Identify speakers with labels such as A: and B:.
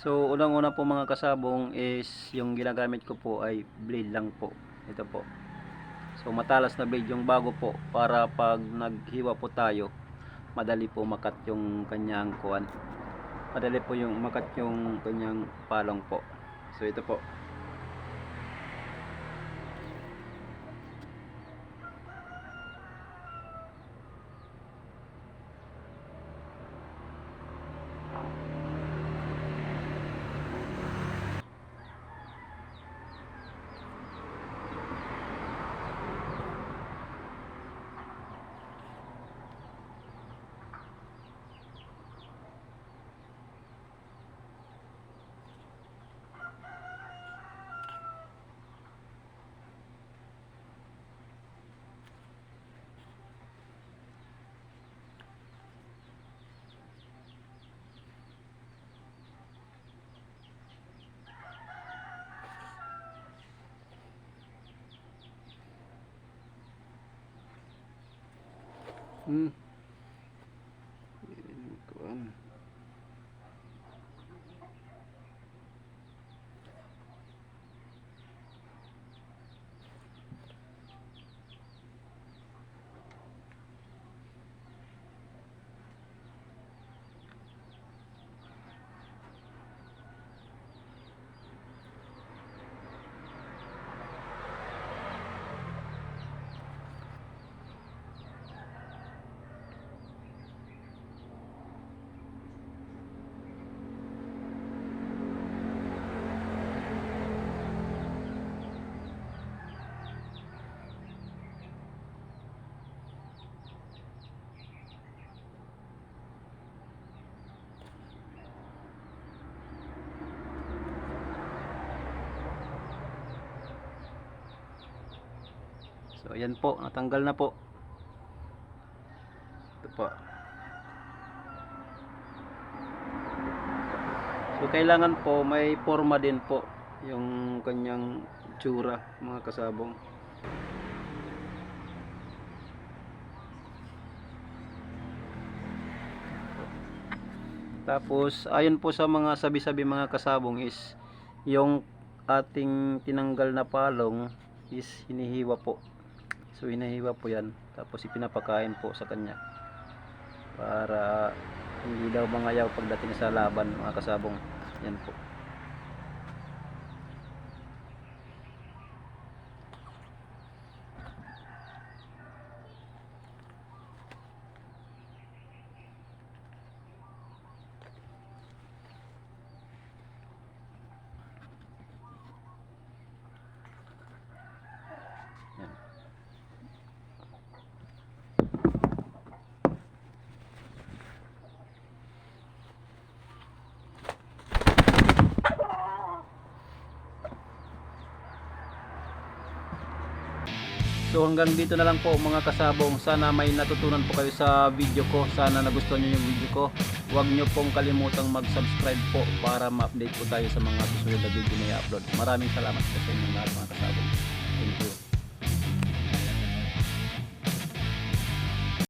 A: So, unang-una po mga kasabong is yung ginagamit ko po ay blade lang po. Ito po. So, matalas na blade yung bago po para pag naghiwa po tayo, madali po makat yung kanyang kuwan. Madali po yung makat yung kanyang palong po. So, ito po. Mm. So, ayan po. Natanggal na po. Ito po. So, kailangan po may forma din po yung kanyang tsura, mga kasabong. Tapos, ayon po sa mga sabi-sabi mga kasabong is yung ating tinanggal na palong is hinihiwa po. So hinihiwa po yan. Tapos ipinapakain po sa kanya. Para hindi daw mangayaw pagdating sa laban mga kasabong. Yan po. Yan. So hanggang dito na lang po mga kasabong. Sana may natutunan po kayo sa video ko. Sana nagustuhan nyo yung video ko. Huwag nyo pong kalimutang mag-subscribe po para ma-update po tayo sa mga susunod na video na i-upload. Maraming salamat po sa lahat mga kasabong. Thank you.